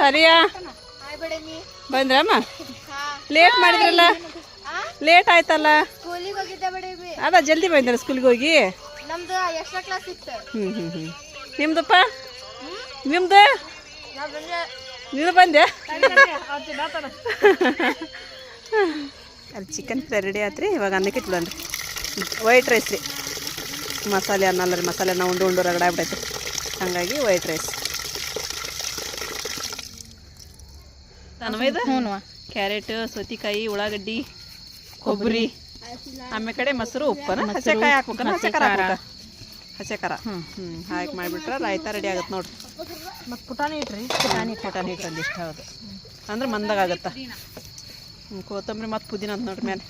ಸರಿಯಾ? ಬಂದ್ರಮ್ಮ? ಲೇಟ್ ಮಾಡಿದ್ರಲ್ಲ? ಲೇಟ್ ಆಯ್ತಲ್ಲ? ಅದ ಜಲ್ದಿ ಬಂದ್ರ ಸ್ಕೂಲ್ಗೆ ಹೋಗಿ? ಹ್ಞೂ ಹ್ಞೂ ಹ್ಞೂ ನಿಮ್ದಪ್ಪ? ನಿಮ್ದು? ನೀನು ಬಂದೆ? ಅಲ್ಲಿ ಚಿಕನ್ ಫ್ರೈ ರೆಡಿ ಆತ್ರಿ. ಇವಾಗ ಅನ್ನಕ್ಕೆ ಇಟ್ಬಿಡನ್ರಿ ವೈಟ್ ರೈಸ್ ರೀ. ಮಸಾಲೆ ಅನ್ನಲ್ಲ ರೀ ಮಸಾಲೆ ನಾವು ಉಂಡು ಉಂಡು ರಗಡ ಆಗ್ಬಿಟ್ಟೈತೆ ಹಾಗಾಗಿ ವೈಟ್ ರೈಸ್ ಕ್ಯಾರೆಟ್ ಸೌತಿಕಾಯಿ ಉಳ್ಳಾಗಡ್ಡಿ ಕೊಬ್ಬರಿ. ಆಮೇಲೆ ಕಡೆ ಮೊಸರು ಉಪ್ಪನ? ಹಸೆಕಾಯಿ ಹಾಕ್ಬೇಕನ ಹಸೆ ಖಾರ. ಹಾಕ್ಬೇಕ. ಹಸೆ ಖಾರ ಹ್ಞೂ ಹ್ಞೂ ಹಾಕಿ ಮಾಡಿಬಿಟ್ರೆ ರಾಯ್ತ ರೆಡಿ ಆಗುತ್ತೆ ನೋಡ್ರಿ. ಮತ್ತು ಪುಟಾಣಿ ಇಟ್ರಿ? ಪುಟಾಣಿ ಪುಟಾಣಿ ಇಟ್ಟು ಇಷ್ಟ ಹೌದು. ಅಂದ್ರೆ ಮಂದಾಗತ್ತೆ ಹ್ಞೂ ಕೊತ್ತಂಬರಿ ಮತ್ತು ಪುದೀನ ಅಂತ ನೋಡ್ರಿ ಮೇಲೆ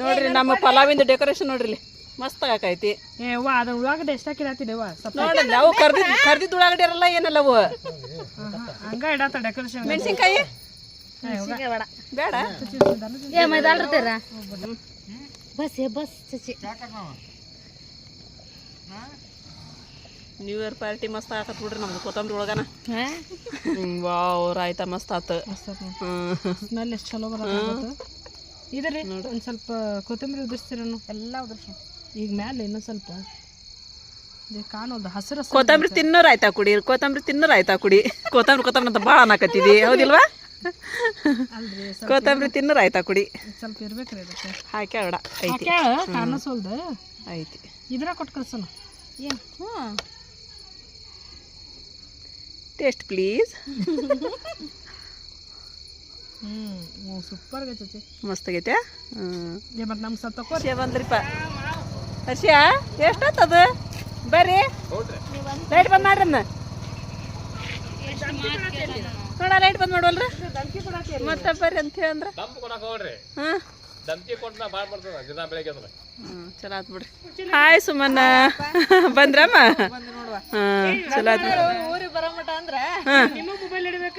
ನೋಡ್ರಿ ನಮ್ಮ ಪಲಾವಿಂದು ಡೆಕೋರೇಷನ್ ನೋಡ್ರಿ ಇಲ್ಲಿ. ಮಸ್ತ್ ಆಕೈತಿ ಏ ವಾ ಅದ್ರ ಉಳ್ಳಾಗಡ್ಡೆ ಎಷ್ಟು ಹಾಕಿರತ್ತಿದೇವ ನೋಡಲ್ಲ ಅವು ಕರ್ದಿದ್ ಕರ್ದಿದ್ದು ಉಳ್ಳಾಗಡ್ಡೆ ಇರಲ್ಲ ಏನಲ್ಲ ಅವು? ಹಂಗ ಇಡತ್ತ ಡೆಕೋರೇಷನ್ ಮೆಣಸಿನ್ಕಾಯಿ? ಬೇಡ. ಏ ಬಸ್ ಬಸ್ ಚಚಿ ನ್ಯೂ ಇಯರ್ ಪಾರ್ಟಿ ಮಸ್ತ್ ಆಕತ್ ಬಿಡ್ರಿ ನಮ್ದು ಕೊತ್ತಂಬರಿ ಒಳಗನ. ವಾವ್ ರಾಯ್ತ ಮಸ್ತ್ ಆತ. ಸ್ಮೆಲ್ ಎಷ್ಟು ಚಲೋ ಬರತ್ತ ಇದ್ರಿ ಒಂದು ಸ್ವಲ್ಪ ಕೊತ್ತಂಬರಿ ಉದುರಿಸ್ತೀರನು? ಎಲ್ಲ ಉದುರ್ಸಿ ಈಗ ಮ್ಯಾಲೆ ಇನ್ನೂ ಸ್ವಲ್ಪ ಇದು ಕಾಣೋದು ಹಸಿರು ಕೊತ್ತಂಬರಿ ತಿನ್ನೋರು ಆಯ್ತಾ ಕುಡಿ? ಕೊತ್ತಂಬರಿ ತಿನ್ನೋರು ಆಯ್ತಾ ಕುಡಿ? ಕೊತ್ತಂಬರಿ ಕೊತ್ತಂಬರಿ ಅಂತ ಭಾಳ ಅನ್ನಕತ್ತಿದಿ ಹೌದಿಲ್ವಾ? ಅಲ್ರಿ ಸ್ವಲ್ಪ ಕೊತ್ತಂಬರಿ ತಿನ್ನೋರು ಆಯ್ತಾ ಕುಡಿ? ಸ್ವಲ್ಪ ಇರ್ಬೇಕ್ರಿ ಅದಕ್ಕೆ. ಹಾಕ್ಯಾಡ ಐತಿ. ಕಾಣಿಸೋಲ್ದು. ಐತಿ. ಇದ್ರ ಕೊಟ್ಟು ಕಳ್ಸೋಣ. ಏನು? Taste please. ಹ್ಞೂ ಸೂಪರ್ ಆಗೈತೆ ಮಸ್ತ್ ಆಗೈತೆ. ಹ್ಞೂ ಮತ್ತೆ ನಮ್ಮ ಸ್ವಲ್ಪ ತಕೋ. ಬಂದ್ರಿಪ್ಪ ಹರ್ಷಿಯ ಎಷ್ಟೊತ್ತದು ಬರ್ರಿ. ಲೈಟ್ ಬಂದ್ ಮಾಡ್ರಿ ನೋಡ ಲೈಟ್ ಬಂದ್ ಮಾಡುವಲ್ರಿ? ಮತ್ತೆ ಬರ್ರಿ ಅಂತ ಹೇಳಂದ್ರ ಹಾಂ? ಚಲೋ ಆತ್ ಬಿಡ್ರಿ. ಹಾಯ್ ಸುಮನ್ನ ಬಂದ್ರಮ್ಮ? ಹಾಂ ಚಲೋ ಆತ್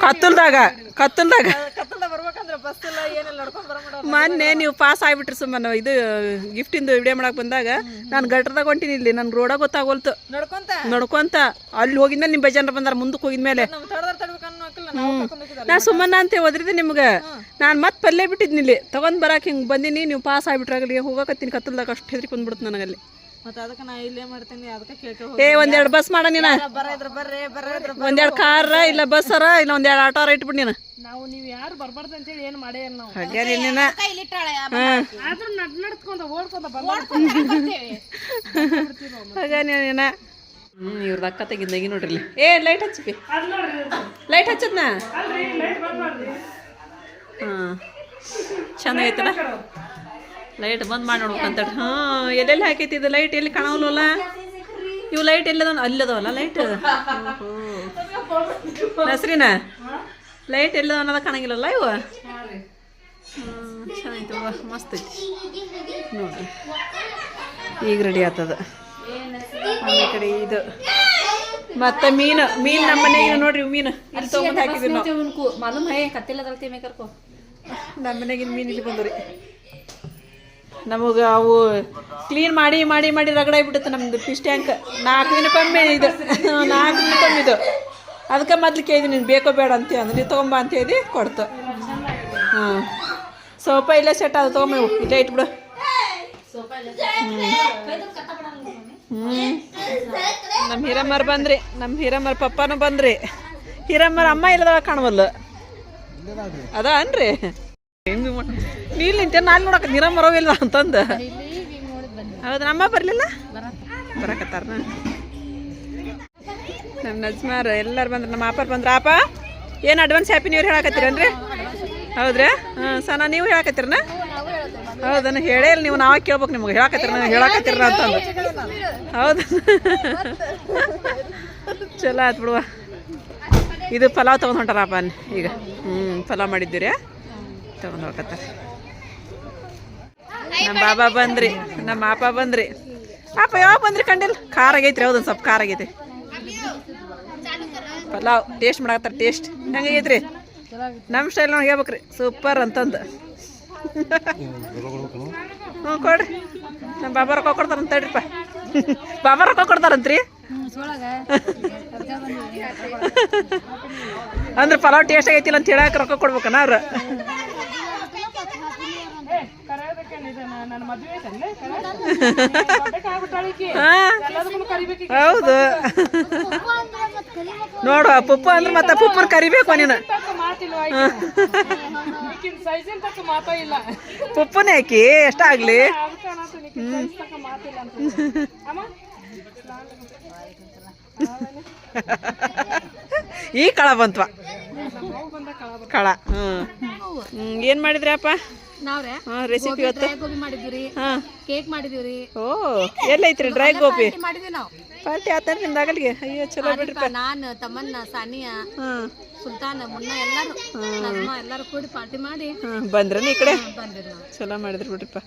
ಕತ್ತಲ್ದಾಗ ಕತ್ತಲ್ದಾಗ. ಮೊನ್ನೆ ನೀವು ಪಾಸ್ ಆಗ್ಬಿಟ್ರಿ ಸುಮ್ಮನೆ ಇದು ಗಿಫ್ಟಿಂದು ವಿಡಿಯೋ ಮಾಡಕ್ ಬಂದಾಗ ನಾನು ಗಟ್ರದಾಗ ಹೊಂಟಿನಿ ಇಲ್ಲಿ ನನ್ಗೆ ರೋಡ ಗೊತ್ತಾಗೋಲ್ತು. ನಡ್ಕೊಂತ? ಅಲ್ಲಿ ಹೋಗಿದ್ಮೇಲೆ ನಿಮ್ಮ ಬೇಜಾರ ಬಂದಾರ ಮುಂದಕ್ಕೆ ಹೋಗಿದ್ಮೇಲೆ. ನಮ್. ನಾ ಸುಮ್ಮನ ಅಂತ ಹೋದ್ರಿದ್ದೆ ನಿಮ್ಗೆ. ನಾನು ಮತ್ತೆ ಪಲ್ಲೆ ಬಿಟ್ಟಿದ್ನಿ ಇಲ್ಲಿ. ತಗೊಂಡ್ ಬರಾಕ್ ಹಿಂಗೆ ಬಂದಿನಿ ನೀವು ಪಾಸ್ ಆಗ್ಬಿಟ್ರಾಗಲಿ ಹೋಗಕತ್ತೀನಿ ಕತ್ತಲ್ದಾಗ ಅಷ್ಟು ಹೆದ್ರಿ ಬಂದ್ಬಿಡ್ತು ನನಗಲ್ಲಿ. ಮತ್ತೆ ಅದಕ್ಕೆ ನಾ ಇಲ್ಲೇ ಮಾಡ್ತೀನಿ ಅದಕ್ಕೆ ಕೇಳ್ಕೊ ಏ ಒಂದೆರಡು ಬಸ್ ಮಾಡ ನೀನ? ಬರ ಇದ್ರ ಬರ್ರಿ ಬರ ಇದ್ರ ಒಂದೆರಡು ಕಾರ ಇಲ್ಲ ಬಸ್ಸರ ಇಲ್ಲ ಒಂದೆರಡು ಆಟೋರ ಇಟ್ಬಿಡ್ ನೀನು? ನಾವು ನೀವು ಯಾರು ಬರ್ಬಾರ್ದು ಅಂತೇಳಿ ಏನು ಮಾಡೇ ಇಲ್ಲ ನಾವು. ಹಾಗೆ ನೀನ? ಇಲ್ಲಿಟ್ಟಾಳೆ ಹಾಂ. ಆದ್ರೂ ನಡ್ ನಡ್ಕೊಂತ ಓಡ್ಕೊಂತ ಬಂದ ಹಾಗೆ ನೀನ? ಹ್ಞೂ ಇವ್ರ ಅಕ್ಕ ತೆಗಿದ್ನಾಗಿ ನೋಡ್ರಿ ಏ ಲೈಟ್ ಹಚ್ಚಿ ಲೈಟ್ ಹಚ್ಚದ್ನಾ? ಹಾಂ. ಚಂದ ಐತಲ್ಲ ಲೈಟ್ ಬಂದ್ ಮಾಡಿ ನೋಡ್ಬೇಕಂತ ಹಾಂ ಎಲ್ಲೆಲ್ಲಿ ಹಾಕೈತಿ ಇದು ಲೈಟ್ ಎಲ್ಲಿ ಕಾಣವಲ್ವಲ್ಲ? ಇವು ಲೈಟ್ ಎಲ್ಲದ ಅಲ್ಲದವಲ್ಲ ಲೈಟ್ ನಸ್ರಿನ? ಲೈಟ್ ಎಲ್ಲದ ಅನ್ನೋದ ಕಾಣಂಗಿಲ್ಲಲ್ಲ ಇವು? ಚೆನ್ನಾಗಿತ್ತು ಚೆನ್ನಾಗೈತಿ ಮಸ್ತ್ ಐತಿ. ನೋಡ್ರಿ. ಈಗ ರೆಡಿ ಆತದ ಆಮೇಲೆ ಕಡೆ ಇದು. ಮತ್ತೆ ಮೀನು ಮೀನು ನಮ್ಮ ಮನೆಗೆ ನೋಡ್ರಿ ಮೀನು. ಇಲ್ಲಿ ತೊಗೊಂಡು ಹಾಕಿದ್ವಿ ನಾವು. ಮಾಲೂಮ್ ಹೇ ಕತ್ತಿಲ್ಲ ಮೇಕರ್ಕೋ. ನಮ್ಮ ಮನೆಗಿನ ಮೀನು ಇಲ್ಲಿ ಬಂದ್ರಿ ನಮಗೆ ಅವು ಕ್ಲೀನ್ ಮಾಡಿ ಮಾಡಿ ಮಾಡಿ ರಗಡಾಗ್ಬಿಡುತ್ತೆ ನಮ್ದು ಫಿಶ್ ಟ್ಯಾಂಕ್ ನಾಲ್ಕು ದಿನ ಕಮ್ಮಿ ಇದು. ನಾಲ್ಕು ದಿನ ಕಮ್ಮಿ ಇದು. ಅದಕ್ಕೆ ಮೊದ್ಲು ಕೇಳಿದ್ವಿ ನೀನು ಬೇಕೋ ಬೇಡ ಅಂತ ಅಂದ್ರೆ ನೀವು ತೊಗೊಂಬ ಅಂತ ಹೇಳಿ ಕೊಡ್ತು. ಹಾಂ. ಸೋಪ ಇಲ್ಲೇ ಸೆಟ್ ಅದು ತೊಗೊಂಬ ಇಲ್ಲೇ ಇಟ್ಬಿಡು. ಹ್ಞೂ ನಮ್ಮ ಹಿರಮ್ಮರ್ ಬಂದ್ರಿ. ನಮ್ಮ ಹಿರಮ್ಮರ್ ಪಪ್ಪನೂ ಬಂದ್ರಿ. ಹಿರಮ್ಮರ ಅಮ್ಮ ಇಲ್ಲದ ಕಾಣವಲ್ಲ. ಅದ ಅನ್ರಿ ನೀಲ್ ನಿಂತೆ ನಾನು ನೋಡಕ ನೀರ ಹೋಗಿಲ್ಲ ಅಂತಂದು. ಹೌದು ನಮ್ಮ ಬರಲಿಲ್ಲ? ಬರಕತ್ತಾರ ನಮ್ಮ ನಜ್ಮಾರ ಎಲ್ಲರೂ ಬಂದ್ರು ನಮ್ಮ ಅಪ್ಪರ್ ಬಂದ್ರ. ಆಪ ಏನು ಅಡ್ವಾನ್ಸ್ ಹ್ಯಾಪಿ ನೀವು ಹೇಳಕತ್ತೀರನ್ರಿ? ಹೌದ್ರಾ? ಹಾಂ ಸನ ನೀವು ಹೇಳಕತ್ತೀರನ? ಹೌದನ ಹೇಳೇ ಇಲ್ಲ ನೀವು ನಾವ ಕೇಳ್ಬೇಕು ನಿಮ್ಗೆ. ಹೇಳಕತ್ತೀರ ಹೇಳಕತ್ತೀರ ಅಂತಂದು. ಹೌದು. ಚಲೋ ಆಯ್ತು ಬಿಡುವ. ಇದು ಪಲಾವ್ ತೊಗೊಂಡು ಹೊಂಟಾರಪ್ಪ ಈಗ. ಹ್ಞೂ ಪಲಾವ್ ಮಾಡಿದ್ದೀರಿ ತೊಗೊಂಡು ಹೋಗತ್ತಾರ ನಮ್ಮ ಬಾಬಾ ಬಂದ್ರಿ, ನಮ್ಮ ಅಪ್ಪ ಬಂದ್ರಿ. ಪಾಪ ಯಾವಾಗ ಬಂದ್ರಿ ಕಂಡಿಲ್ಲ ಖಾರ ಆಗೈತ್ರಿ ಹೌದು ಸ್ವಲ್ಪ ಖಾರ ಆಗೈತಿ. ಪಲಾವ್ ಟೇಸ್ಟ್ ಮಾಡಾಕತ್ತಾರ ಟೇಸ್ಟ್ ಹೆಂಗಾಗೈತ್ರಿ ನಮ್ಮ ಸ್ಟೈಲ್ ನೋಡಿ ಹೇಳ್ಬೇಕ್ರಿ ಸೂಪರ್ ಅಂತಂದು. ಹ್ಞೂ ಕೊಡ್ರಿ. ನಮ್ಮ ಬಾಬಾ ರೊಕ್ಕ ಕೊಡ್ತಾರಂತ ಹೇಳ್ರಿಪ್ಪ. ಬಾಬಾ ರೊಕ್ಕ ಕೊಡ್ತಾರಂತ್ರಿ? ಅಂದ್ರೆ ಪಲಾವ್ ಟೇಸ್ಟ್ ಆಗೈತಿಲ್ಲ ಅಂತ ಹೇಳಕ್ ರೊಕ್ಕ ಕೊಡ್ಬೇಕನ ಅವ್ರ ನನ್ನ ಮದುವೆ ಐತಲ್ಲ ಹಾ ಎಲ್ಲದಕ್ಕೂ ಕರಿಬೇಕು ಹೌದು. ನೋಡು ಪುಪ್ಪ ಅಂದ್ರೆ ಮತ್ತೆ ಪುಪ್ಪರ್ ಕರಿಬೇಕು ನೀನು. ಪಪ್ಪನ ಹಾಕಿ ಎಷ್ಟಾಗ್ಲಿ ಈ ಕಳ ಬಂತ್ವ. ಕಳ ಹ್ಮ್. ಏನ್ ಮಾಡಿದ್ರಿ ಅಪ್ಪ ನಾವ್ರೆ? ಹಾ ರೆಸಿಪಿ ಇವತ್ತು ಡ್ರೈ ಗೋಬಿ ಮಾಡಿದ್ವಿ ಹಾ. ಕೇಕ್ ಮಾಡಿದೀವ್ರಿ ಓ ಎಲ್ಲೈತ್ರಿ ಡ್ರೈ ಗೋಬಿ? ಮಾಡಿದ್ವಿ ನಾವು. ಪಾರ್ಟಿ ಆತ ನಿಮ್ದಾಗಲಿಗೆ ಅಯ್ಯೋ ಚಲೋ ಬಿಡ್ರಿಪ್ಪ. ನಾನು ತಮ್ಮನ್ನ ಸಾನಿಯಾ ಸುಲ್ತಾನ ಮುನ್ನ ಎಲ್ಲರೂ ನಮ್ಮಮ್ಮ ಎಲ್ಲಾರು ಕೂಡಿ ಪಾರ್ಟಿ ಮಾಡಿ. ಹ್ಮ್ ಬಂದ್ರನ ಈ ಕಡೆ? ಬಂದಿರಿ ಚಲೋ ಮಾಡಿದ್ರಿ ಬಿಡ್ರಿಪ್ಪ.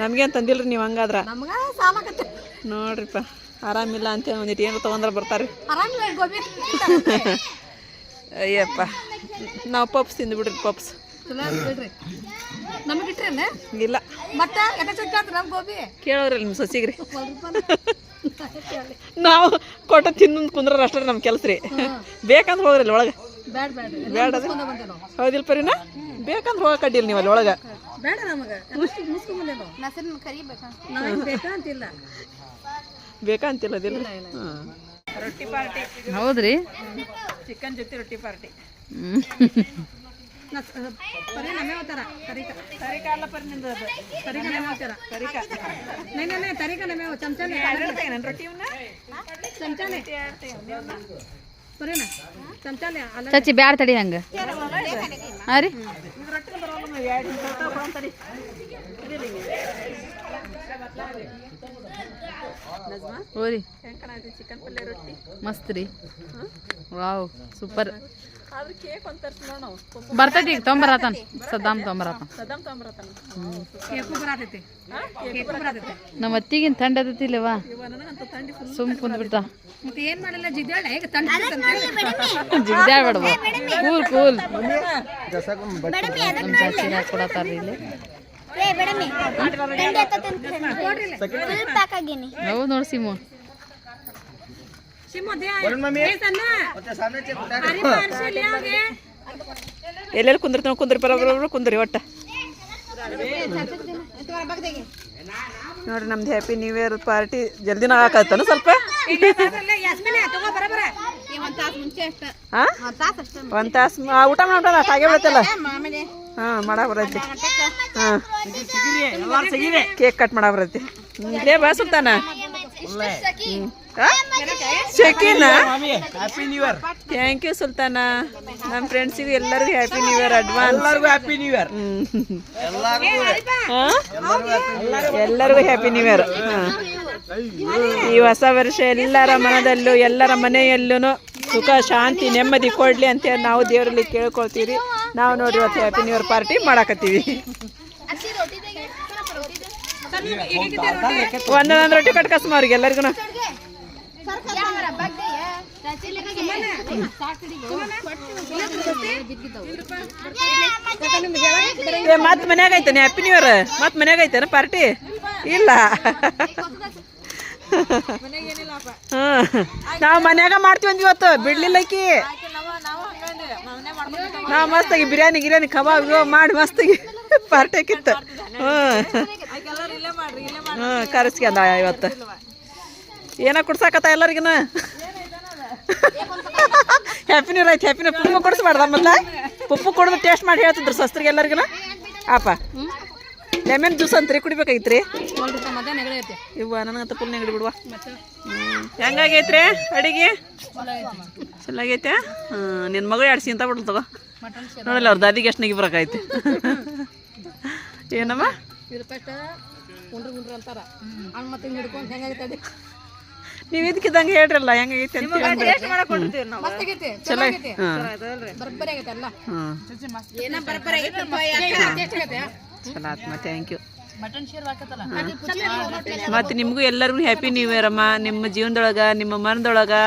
ನಮಗೆ ತಂದಿಲ್ರಿ ನೀವು ಹಂಗಾದ್ರ? ನಮಗ ಸಾಲಕತ್ತೆ ನೋಡ್ರಿಪ್ಪ ಆರಾಮಿಲ್ಲ ಅಂತ ಒಂದಿಟ್ಟು ಏನು ತಗೊಂಡ್ರ ಬರ್ತಾರೆ ಆರಾಮಿಲ್ಲ ಗೋಬಿ. ಅಯ್ಯಪ್ಪ ನಾವು ಪಪ್ಸ್ ತಿಂದು ಬಿಡ್ರಿ ಪಪ್ಸ್. ಚಲೋ ಬಿಡ್ರಿ. ನಮಗೆ ಇಟ್ರೇನ? ಇಲ್ಲ. ಮತ್ತೆ ಎಟ ಅಂತ ನಮ್ಮ ಗೋಬಿ? ಕೇಳೋರಿ ನಿಮ್ಮ ಸೊಸಿಗ್ರಿ. ನಾವು ಕೊಟ್ಟ ತಿನ್ನ ಕುಂದ್ರ ಅಷ್ಟೇ ನಮ್ಮ ಕೆಲಸ ರೀ. ಬೇಕಂದ್ರೆ ಹೋಗ್ರಿ ಅಲ್ಲಿ ಒಳಗೆ ಬೇಡ ಅದೇ? ಹೌದಿಲ್ಲ ಪರಿನ? ಬೇಕಂದ್ರೆ ಹೋಗಕ್ಕೆ ಅಡ್ಡಿಲ್ಲ ನೀವು ಅಲ್ಲಿ ಒಳಗೆ. ಬೇಡ ನಮಗ. ಕರಿಬೇಕಾ? ಅಂತಿಲ್ಲ. ಬೇಕಂತಿಲ್ಲ ಅದಿಲ್ಲ? ರೊಟ್ಟಿ ಪಾರ್ಟಿ. ಹೌದ್ರಿ? ಚಿಕನ್ ಜೊತೆ ರೊಟ್ಟಿ ಪಾರ್ಟಿ. ಪರಿ ಹೋತಾರ ತರಿಕ ತರಿಕ ಅಲ್ಲ ಪರಿ ನಿಂದು ಅದು. ತರಿಕ ಹೋತಾರ ಚಮಚನೆ ನನ್ನ ರೊಟ್ಟಿವನ್ನ ಚಮಚನೆ. ಅಲ್ಲ. ಚಚ್ಚಿ ಬ್ಯಾಡ ತಡಿ ಹಂಗ ಹಾ ರೀ. ರೊಟ್ಟಿ ಬರೋಲ್ಲ ಎರಡು ತಡಿ. ಓರಿ ಚಿಕನ್ ಪಲ್ಯ ರೊಟ್ಟಿ? ಮಸ್ತ್ ರೀ. Wow super. ಆದ್ರೆ ಕೇಕ್ ಒಂದು ತರ್ಸಿ ನೋಡ್ ನಾವು. ಬರ್ತೈತಿ ಈಗ ತೊಂಬರತಾನ ಸದಮ್ ತೊಗೊಂಬರತ್ತಾನ ಕೇಕು ಬರಾತೈತಿ ಕೇಕು ಬರಾತೈತಿ ನಮ್ಮ ಅತ್ತಿಗಿನ ತಂಡ ಅದತಿಲ್ಲವಾ ಇಲ್ಲವಾ? ಸುಮ್ ಕುಂದ್ ಬಿಡ್ತಾ ಮತ್ತೆ ಏನ್ ಮಾಡಿಲ್ಲ ಜಿದ್ದಾಳೆ ಈಗ ತಂಡ ಕೂಲ್ ಕೂಲ್. ನಮ್ಮ ಕೊಡತಾರ್ರಿ ಇಲ್ಲಿ. ನೋಡಿ ಸಿಮು. ಎಲ್ಲೆಲ್ಲಿ ಕುಂದಿರ್ತಾವ ಕುಂದ್ರಿ ಬರೋಬ್ರೊಬ್ರು ಕುಂದ್ರಿ ಒಟ್ಟ. ನೋಡ್ರಿ ನಮ್ದು ಹ್ಯಾಪಿ ನ್ಯೂ ಇಯರ್ ಪಾರ್ಟಿ ಜಲ್ದಿನ ಹಾಕತ್ತಾನ ಸ್ವಲ್ಪ? ಹಾ ಒಂದ್ ತಾಸು ಊಟ ಮಾಡೋಣ ಹಾಗೆ ಬರ್ತಲ್ಲ? ಹಾ ಮಾಡಕ್ ಬರೈತಿ ಹಾ. ಕೇಕ್ ಕಟ್ ಮಾಡ ಬರೈತಿ ಲೇ ಬಾ Sultana. Shakeena? Happy new year thank you Sultana ನಮ್ಮ ಫ್ರೆಂಡ್ಸಿಗೂ ಎಲ್ಲರಿಗೂ ಹ್ಯಾಪಿ ನ್ಯೂ ಇಯರ್ ಅಡ್ವಾನ್ಸ್ ಎಲ್ಲರಿಗೂ ಹ್ಯಾಪಿ ನ್ಯೂ ಇಯರ್ ಎಲ್ಲರಿಗೂ ಹ್ಯಾಪಿ ನ್ಯೂ ಇಯರ್ ಈ ಹೊಸ ವರ್ಷ ಎಲ್ಲರ ಮನದಲ್ಲೂ ಎಲ್ಲರ ಮನೆಯಲ್ಲೂ ಸುಖ ಶಾಂತಿ ನೆಮ್ಮದಿ ಕೊಡ್ಲಿ ಅಂತೇಳಿ ನಾವು ದೇವರಲ್ಲಿ ಕೇಳ್ಕೊಳ್ತೀವಿ. ನಾವು ನೋಡಿ ಇವತ್ತು ಹ್ಯಾಪಿ ನ್ಯೂ ಇಯರ್ ಪಾರ್ಟಿ ಮಾಡಾಕತ್ತೀವಿ. ಒಂದೊಂದು ರೊಟ್ಟಿ ಕಟ್ಕಸ್ಮ ಅವ್ರಿಗೆ ಎಲ್ಲರಿಗೂ ಏ ಮತ್ ಮನ್ಯಾಗ ಐತೇನೆ ಹ್ಯಾಪಿ ನ್ಯೂ ಇಯರ್ ಮತ್ ಮನ್ಯಾಗ ಐತೇನ ಪಾರ್ಟಿ ಇಲ್ಲ. ಹ್ಮ್. ನಾವು ಮನ್ಯಾಗ ಮಾಡ್ತೀವಿ ಅಂದ್ ಇವತ್ತು ಬಿಡ್ಲಿಲ್ಲ ಆಕಿ ನಾವು ಮಸ್ತಾಗಿ ಬಿರಿಯಾನಿ ಗಿರಿಯಾನಿ ಕಬಾಬ್ ಗಿಬಾಬ್ ಮಾಡಿ ಮಸ್ತಾಗಿ ಪಾರ್ಟಿ ಹಾಕಿತ್ತು ಹ್ಞೂ ಕರೆಸ್ಕೊಂಡ ಇವತ್ತು. ಏನೋ ಕುಡ್ಸಾಕತ್ತ ಎಲ್ಲರಿಗಿನ? ಹ್ಯಾಪಿ ನ್ಯೂ ಆಯ್ತು ಹ್ಯಾಪಿ ನ್ಯೂ ಪುಪ್ಪು ಕೊಡಿಸ್ಬಾರ್ದ ಮೊದ್ಲ ಪುಪ್ಪು ಕೊಡೋದು ಟೇಸ್ಟ್ ಮಾಡಿ ಹೇಳ್ತಿದ್ರು ಸಸ್ತ್ರಿಗೆ ಎಲ್ಲರಿಗಿನ? ಆಪ. ಲೆಮನ್ ಜ್ಯೂಸ್ ಅಂತ್ರಿ ನೆಗಡಿ ಐತಿ ಇವ್ವ ನನಗಂತ ಫುಲ್ ನೆಗಡಿ ಬಿಡುವ. ಹೆಂಗಾಗೈತ್ರಿ ಅಡಿಗೆ? ಚೆನ್ನಾಗೈತೆ ಹ್ಞೂ ನಿನ್ನ ಮಗಳು ಎರಡು ಅಂತ ಬಿಡ್ಲು ತಗೋ. ನೋಡಲ್ಲ ಅವ್ರ ದಾದಿಗೆ ಎಷ್ಟು ನೆಗಿ ಬರೋಕೈತಿ ಏನಮ್ಮ? ಮತ್ತೆ ನೀವು ಹೇಳ್ರಲ್ಲ ಹೆಂಗೈತೆ ಅಂತ ಚಲೋ ಚಲೋ ಆತ್ಮ ಥ್ಯಾಂಕ್ ಯು ಮಟನ್ ಶೇರ್ ಹಾಕತ್ತಲ್ಲ ಮತ್ತು ನಿಮಗೂ ಎಲ್ಲರಿಗೂ ಹ್ಯಾಪಿ ನ್ಯೂ ಇಯರ್ ಅಮ್ಮ. ನಿಮ್ಮ ಜೀವನದೊಳಗ ನಿಮ್ಮ ಮನದೊಳಗೆ.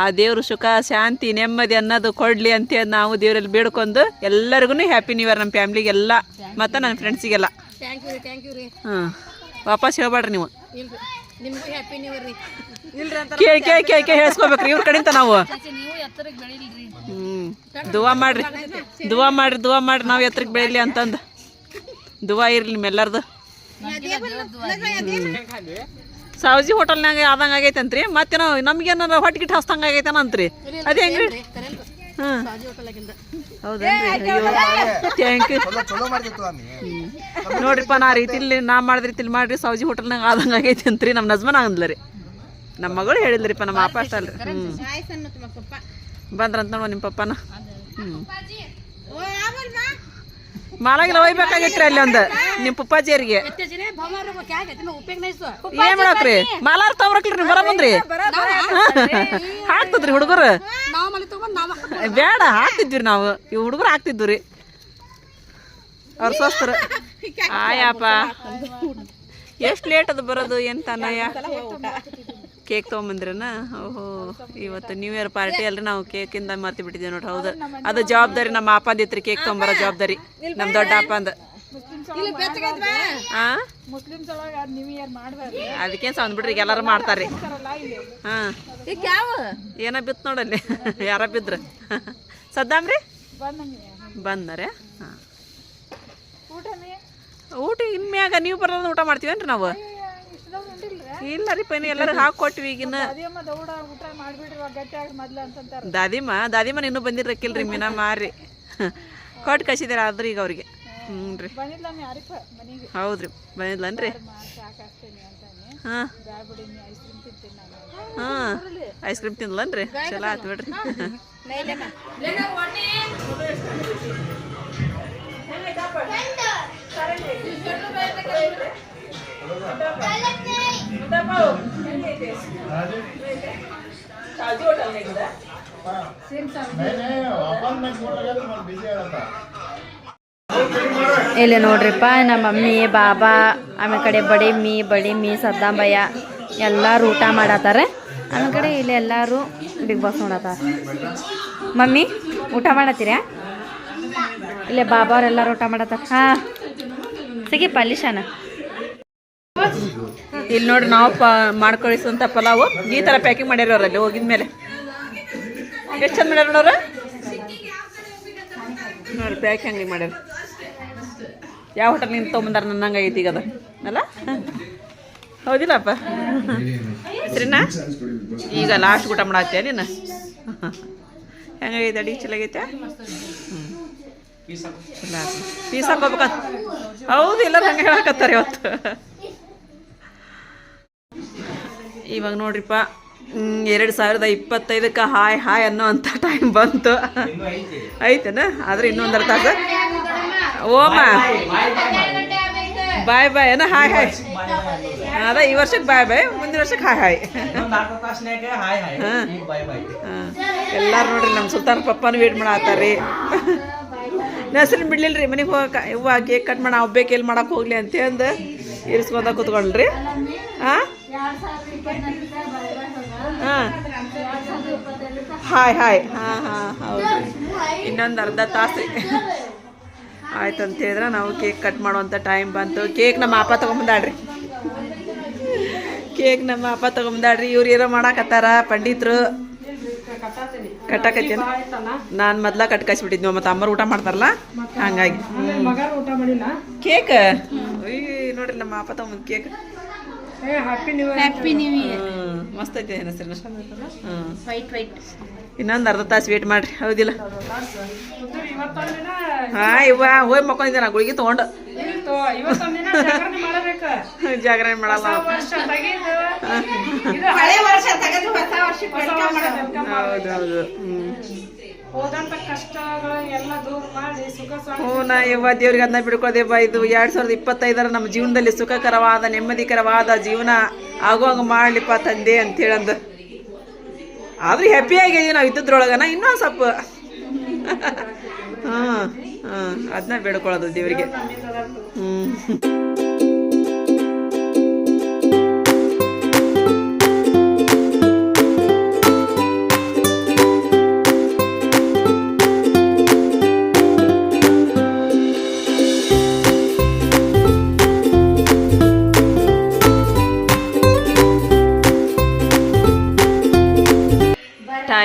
ಆ ದೇವರು ಸುಖ ಶಾಂತಿ ನೆಮ್ಮದಿ ಅನ್ನೋದು ಕೊಡಲಿ ಅಂತೇಳಿ ನಾವು ದೇವರಲ್ಲಿ ಬೇಡ್ಕೊಂಡು ಎಲ್ಲರಿಗೂ ಹ್ಯಾಪಿ ನ್ಯೂ ಇಯರ್ ನಮ್ಮ ಫ್ಯಾಮ್ಲಿಗೆಲ್ಲ ಮತ್ತು ನನ್ನ ಫ್ರೆಂಡ್ಸಿಗೆಲ್ಲ ಥ್ಯಾಂಕ್ ಯು ಥ್ಯಾಂಕ್ ಯು ರೀ. ಹಾಂ ವಾಪಸ್ ಹೇಳ್ಬೇಡ್ರಿ ನೀವು. ಇಲ್ರಿ ನಿಮ್ಗೂ ಹ್ಯಾಪಿ ನ್ಯೂ ಇಯರ್ ರೀ. ಕೇಳಿ ಕೇಳಿ ಕೇಳಿ ಕೇಳಿ ಹೇಳ್ಸ್ಕೊಬೇಕ್ರಿ ಇವ್ರ ಕಡೆಯಿಂದ ನಾವು. ನೀವು ಎತ್ತರಕ್ಕೆ ಬೆಳಿಲ್ರಿ. ದುವಾ ಮಾಡ್ರಿ ದುವಾ ಮಾಡ್ರಿ ದುವಾ ಮಾಡ್ರಿ ನಾವು ಎತ್ತರಕ್ಕೆ ಬೆಳಿಲಿ ಅಂತಂದು. ದುವಾ ಇರ್ಲಿ ನಿಮ್ಮೆಲ್ಲರದು. ಸಾವಜಿ ಹೋಟೆಲ್ನಾಗ ಆದಂಗೆ ಆಗೈತಂತ್ರಿ ಮತ್ತೇನೋ ನಮ್ಗೇನಾರ ಹೊಟ್ಟೆ ಗಿಟ್ಟು ಹಸ್ತಂಗೆ ಆಗೈತೆ ಅಂತ್ರಿ ಅದೇ ಹೆಂಗ್ರಿ ಹಾಂ ಹೌದೇನ್ರಿ ಥ್ಯಾಂಕ್ ಯು ನೋಡ್ರಿಪ್ಪ ನಾ ರೀತಿಲಿ ನಾ ಮಾಡಿದ್ರಿ ತಿಲ್ ಮಾಡ್ರಿ ಸೌಜಿ ಹೋಟೆಲ್ನಾಗ ಆದಂಗೆ ಆಗೈತೆ ಅಂತ್ರಿ ನಮ್ಮ ನಜ್ಮನ ಅಂದ್ಲರಿ ನಮ್ಮ ಮಗಳು ಹೇಳಿದ್ರಿಪ್ಪ ನಮ್ಮ ಅಪ್ಪ ಅಷ್ಟ ಅಲ್ರಿ ಹ್ಞೂ ಬಂದ್ರಂತ ನೋಡುವ ನಿಮ್ಮ ಪಪ್ಪನ ಹ್ಞೂ ಮಾಲಾಗಿಲ್ಲ ಒಯ್ಬೇಕಾಗಿತ್ರಿ ಅಲ್ಲಿ ಒಂದು. ನಿಮ್ಮ ಪಪ್ಪಾಜಿಯರಿಗೆ ಏನ್ ಮಾಡಕ್ರಿ? ಮಾಲಾರ್ ತಗೊರಕ್ರಿ ನೀವು ಬರಬಂದ್ರಿ ಹಾಕ್ತದ್ರಿ ಹುಡುಗರು. ನಾವು ಮನೆ ತಗೊಂಡ್ ನಾವು ಬೇಡ ಹಾಕ್ತಿದ್ವಿ ನಾವು. ಇವ್ ಹುಡುಗರು ಹಾಕ್ತಿದ್ವಿ ರೀ ಅವ್ರ ಸ್ವಸ್ಥರು. ಆಯಪ್ಪ. ಎಷ್ಟು ಲೇಟ್ ಅದು ಬರೋದು ಎಂತ ಅನ್ನಯ್ಯ ಕೇಕ್ ತೊಗೊಂಬಂದ್ರನ? ಓಹೋ ಇವತ್ತು ನ್ಯೂ ಇಯರ್ ಪಾರ್ಟಿ ಅಲ್ರಿ ನಾವು ಕೇಕಿಂದ ಮರ್ತಿ ಬಿಟ್ಟಿದ್ದೇವೆ ನೋಡ್ರಿ ಹೌದು. ಅದು ಜವಾಬ್ದಾರಿ ನಮ್ಮ ಅಪ್ಪಂದಿತ್ರಿ ಕೇಕ್ ತೊಗೊಂಬರೋ ಜವಾಬ್ದಾರಿ. ನಮ್ಮ ದೊಡ್ಡ ಅಪ್ಪ ಅಂದ. ಮುಸ್ಲಿಮ್ಸ್ ಒಳಗೆ ಅದು ನ್ಯೂ ಇಯರ್ ಮಾಡ್ಬಾರ್ದು. ಅದಕ್ಕೇನು ಸೌಂದ್ ಬಿಡ್ರಿ ಈಗ ಎಲ್ಲಾರು ಮಾಡ್ತಾರ್ರಿ ಹಾ. ಏನ ಬಿತ್ತು ನೋಡಲ್ಲಿ ಯಾರ ಬಿದ್ರ? ಸದ್ದಾಮ್ರಿ ಬಂದರೆ? ಹಾಂ. ಊಟ ಇನ್ಮ್ಯಾಗ ನೀವು ಬರೋದು ಊಟ ಮಾಡ್ತೀವೇನ್ರಿ ನಾವು? ಇಲ್ಲ ರೀ ಇನ್ನು ಎಲ್ಲರೂ ಹಾಕ್ ಕೊಟ್ವಿ ಈಗಿನ ದಾದಿಮ್ಮ ದೌಡ ಊಟ ಮಾಡ್ಬಿಡ್ರಿ ಇವಾಗ ಗಟ್ಟಿಯಾಗಿ ಮೊದ್ಲು ಅಂತಂತಾರ. ದಾದಿಮ್ಮ ಇನ್ನೂ ಬಂದಿರಕ್ಕಿಲ್ರಿ ಮೀನಾ ಮಾರಿ ಕೊಟ್ಟು ಕಸಿದಾರ ಆದ್ರಿ ಈಗ ಅವ್ರಿಗೆ. ಹ್ಞೂ ರೀ. ಹೌದ್ರಿ ಬಂದಿಲ್ಲನ್ರಿ ಹಾ ಅಂತಾನೆ. ಹಾಂ. ಐಸ್ ಕ್ರೀಮ್ ತಿಂತೀನಿ ನಾನು. ಹಾಂ ಐಸ್ ಕ್ರೀಮ್ ತಿನ್ಲನ್ರಿ ಚಲೋ ಆಯ್ತು ಬಿಡ್ರಿ ಇಲ್ಲಿ ನೋಡ್ರಿಪ್ಪ, ನಮ್ಮ ಮಮ್ಮಿ, ಬಾಬಾ ಆಮೇಲೆ ಕಡೆ ಬಡಿ, ಮೀ ಬಡಿ, ಮೀ ಸದ್ದಾಂಬಯ್ಯ, ಎಲ್ಲರೂ ಊಟ ಮಾಡತ್ತಾರೆ ಆಮೇಲೆ ಕಡೆ ಇಲ್ಲಿ ಎಲ್ಲರೂ ಬಿಗ್ ಬಾಸ್ ನೋಡತ್ತಾರ ಮಮ್ಮಿ, ಊಟ ಮಾಡತ್ತೀರಾ ಇಲ್ಲೇ ಬಾಬಾ ಅವ್ರೆಲ್ಲರೂ ಊಟ ಮಾಡತ್ತಾರ ಹಾಂ. ಸಿಗಿ ಪಲ್ಲಿಶಾನ ಇಲ್ಲಿ ನೋಡ್ರಿ ನಾವು ಪ ಮಾಡ್ಕೊಳಿಸುವಂಥ ಪಲಾವು. ಈ ಥರ ಪ್ಯಾಕಿಂಗ್ ಮಾಡ್ಯಾರ ಹೋಗಿದ ಮೇಲೆ. ಎಷ್ಟು ಚಂದ ಮಾಡ್ಯಾರ ನೋಡ್ರ ನೋಡಿ ಪ್ಯಾಕ್ ಹೆಂಗೆ ಮಾಡ್ಯಾರ. ಯಾವ ಹೋಟೆಲ್ ನಿಂತ ತೊಗೊಂಬಂದಾರ ನನ್ನಂಗೆ ಐತಿ ಈಗ ಅದ. ಅಲ್ಲ? ಹೌದಿಲ್ಲಪ್ಪ? ಸರಿನಾ ಈಗ ಲಾಸ್ಟ್ ಊಟ ಮಾಡತ್ತೆ ನೀನು? ಹೆಂಗೈತೆ ಅಡಿಗೆ ಚಲಾಗೈತೆ ಹ್ಞೂ ಪೀಸ್ ಹಾಕೋಬೇಕಂತ ಹೌದು ಎಲ್ಲರೂ ಹಂಗೆ ಹೇಳಕತ್ತಾರೆ ಇವತ್ತು. ಇವಾಗ ನೋಡ್ರಿಪ್ಪ ಎರಡು ಸಾವಿರದ ಇಪ್ಪತ್ತೈದಕ್ಕೆ ಹಾಯ್ ಹಾಯ್ ಅನ್ನೋ ಟೈಮ್ ಬಂತು. ಐತೆನ? ಆದ್ರೆ ಇನ್ನೊಂದರ ತಾಸು. ಓಮ ಬಾಯ್ ಬಾಯ್ ಏನ ಹಾಯ್ ಹಾಯ್. ಅದ ಈ ವರ್ಷಕ್ಕೆ ಬಾಯ್ ಬಾಯ್. ಮುಂದಿನ ವರ್ಷಕ್ಕೆ ಹಾಯ್ ಹಾಯ್. ಎಲ್ಲಾರು ನೋಡ್ರಿ ನಮ್ಮ ಸುಲ್ತಾನ್ ಪಪ್ಪನ ವೇಟ್ ಮಾಡತ್ತಾರ್ರಿ. ಹೆಸರು ಬಿಡ್ಲಿಲ್ಲ ರೀ ಮನೆಗೆ ಹೋಗಕ್ಕ ಇವ್ವ ಕೇಕ್ ಕಟ್ ಮಾಡಿ ಒಬ್ಬೇಕು ಎಲ್ಲಿ ಮಾಡಕ್ಕೆ ಹೋಗ್ಲಿ ಅಂತ ಅಂದು ಇರಿಸ್ಕೊಂಡ ಕೂತ್ಕೊಂಡ್ರಿ. ಹಾಂ? Hi hi. ಹಾಂ ಹಾಂ ಹೌದು. ಇನ್ನೊಂದು ಅರ್ಧ ತಾಸು. ಆಯ್ತಂತ ಆಯ್ತು ಅಂತ ಹೇಳಿದ್ರೆ ನಾವು ಕೇಕ್ ಕಟ್ ಮಾಡುವಂಥ ಟೈಮ್ ಬಂತು. ಕೇಕ್ ನಮ್ಮ ಅಪ್ಪ ತೊಗೊಂಬಂದಾಡ್ರಿ ಕೇಕ್ ನಮ್ಮ ಅಪ್ಪ ತೊಗೊಂಬಂದಾಡ್ರಿ ಇವ್ರು ಏನೋ ಮಾಡಾಕತ್ತಾರ ಪಂಡಿತರು. ಕಟ್ಟಾಕತ್ತೇನ. ನಾನು ಮೊದ್ಲ ಕಟ್ ಕಳ್ಸಿಬಿಟ್ಟಿದ್ವಿ ಮತ್ತು ಅಮ್ಮರು ಊಟ ಮಾಡ್ತಾರಲ್ಲ? ಹಂಗಾಗಿ. ಕೇಕ್? ಅಯ್ಯ ನೋಡ್ರಿ ನಮ್ಮ ಅಪ್ಪ ತಗೊಂಬಂದು cake. Happy new year happy new year ಹ್ಮ್. ಮಸ್ತ್ ಐತೆ ಹೆಸರಿನ ಹ್ಞೂ ವೈಟ್ ವೈಟ್ ಇನ್ನೊಂದು ಅರ್ಧ ತಾಸು ವೇಟ್ ಮಾಡ್ರಿ. ಹೌದಿಲ್ಲ. ಹಾ ಇವ ಹೋಯ್ ಹೋಗಿ ಮಕ್ಕೊಂಡಿದ್ದೆ ನಾ ಗುಳಿಗೆ ತಗೊಂಡು. ಜಾಗರಣೆ ಮಾಡಬೇಕು. ಜಾಗರಣೆ ಮಾಡಲ್ಲ. ಹೌದು ಹೌದು. ಹ್ಞೂ ಹೋದಂತ ಕಷ್ಟಗಳು ಎಲ್ಲ ದೂರ ಮಾಡಿ ಸುಖ ಸ್ವಾಮಿ ಹ್ಞೂ ನಾ ಯವ್ವ ದೇವ್ರಿಗೆ ಅದನ್ನ ಬಿಡ್ಕೊಳ್ದೇವ ಇದು ಎರಡು ಸಾವಿರದ ಇಪ್ಪತ್ತೈದರ ನಮ್ಮ ಜೀವನದಲ್ಲಿ ಸುಖಕರವಾದ ನೆಮ್ಮದಿಕರವಾದ ಜೀವನ ಆಗುವಂಗ ಮಾಡ್ಲಿಪ್ಪ ತಂದೆ ಅಂತೇಳಂದು ಆದ್ರೂ ಹ್ಯಾಪಿ ಆಗಿದೀವಿ ನಾವು ಇದ್ದದ್ರೊಳಗನ ಇನ್ನೊಂದ್ ಸ್ವಲ್ಪ. ಹಾಂ ಹಾಂ ಅದನ್ನ ಬೇಡ್ಕೊಳ್ಳೋದು ದೇವರಿಗೆ. ಹ್ಞೂ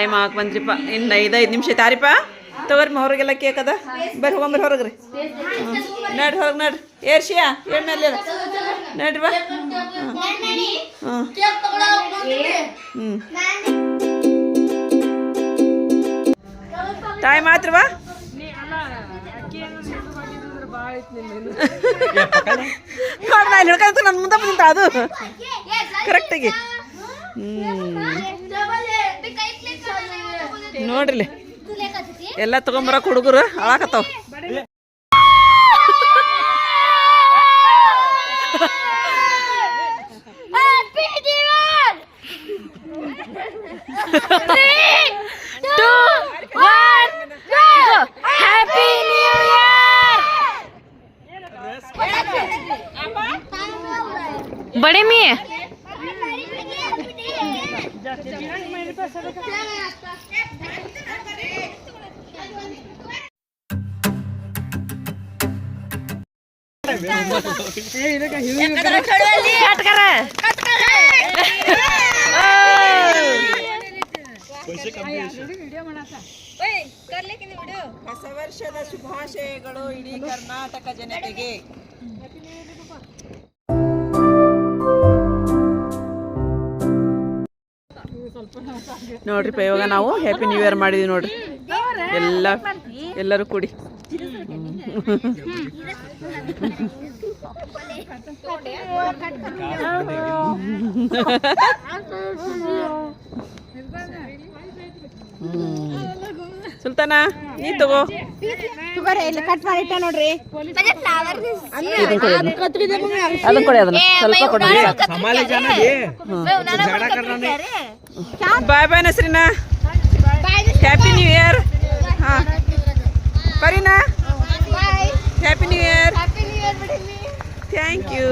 ಟೈಮ್ ಹಾಕಿ ಬಂದ್ರಿಪ್ಪ ಇನ್ನು ಐದು ಐದು ನಿಮಿಷ ತಾರಿಪ್ಪ ತಗೋರಿಮ್ಮ ಹೊರಗೆಲ್ಲ ಕೇಕ್ ಅದ ಬರ್ರಿ ಹೋಗಂಬ್ರಿ ಹೊರಗೆ ರೀ ನಡ್ರಿ ಹೊರಗೆ ನಡ್ರಿ. ಏರ್ಷಿಯಾ ಎಣ್ಣೆ ನಡ್ರಿ ಬಾ. ಹ್ಞೂ ಹ್ಞೂ ಟೈಮ್ ಆತ್ರಿ ಬಾ. ನೋಡ್ ನಾ ಇಲ್ಲಿ ಹಿಡ್ಕೊಂತ ನನ್ನ ಮುಂದೆ ಬಂತ ಅದು. ಕರೆಕ್ಟಾಗಿ ಹ್ಞೂ ನೋಡ್ರಿ. ಎಲ್ಲ ತಗೊಂಬರ ಹುಡುಗರು ಅಳಾಕತ್ತಾವ. ಬಡೇ ಮೀ ಹೊಸ ವರ್ಷದ ಶುಭಾಶಯಗಳು ಇಡೀ ಕರ್ನಾಟಕ ಜನತೆಗೆ ನೋಡ್ರಿಪ್ಪ ಇವಾಗ ನಾವು ಹ್ಯಾಪಿ ನ್ಯೂ ಇಯರ್ ಮಾಡಿದ್ವಿ ನೋಡ್ರಿ. ಎಲ್ಲ ಎಲ್ಲರೂ ಕೂಡಿ. ಸುಲ್ತಾನ ನೀ ತಗೋ. ಕಟ್ ಮಾಡಿಟ್ಟ ನೋಡ್ರಿ. ಅದನ್ನ. ಕೊಡಿ ಅದನ್ನ. ಸ್ವಲ್ಪ ಕೊಡಿ. Bye bye Nasreen. Happy new year ಹಾ. Parina. Happy new year thank you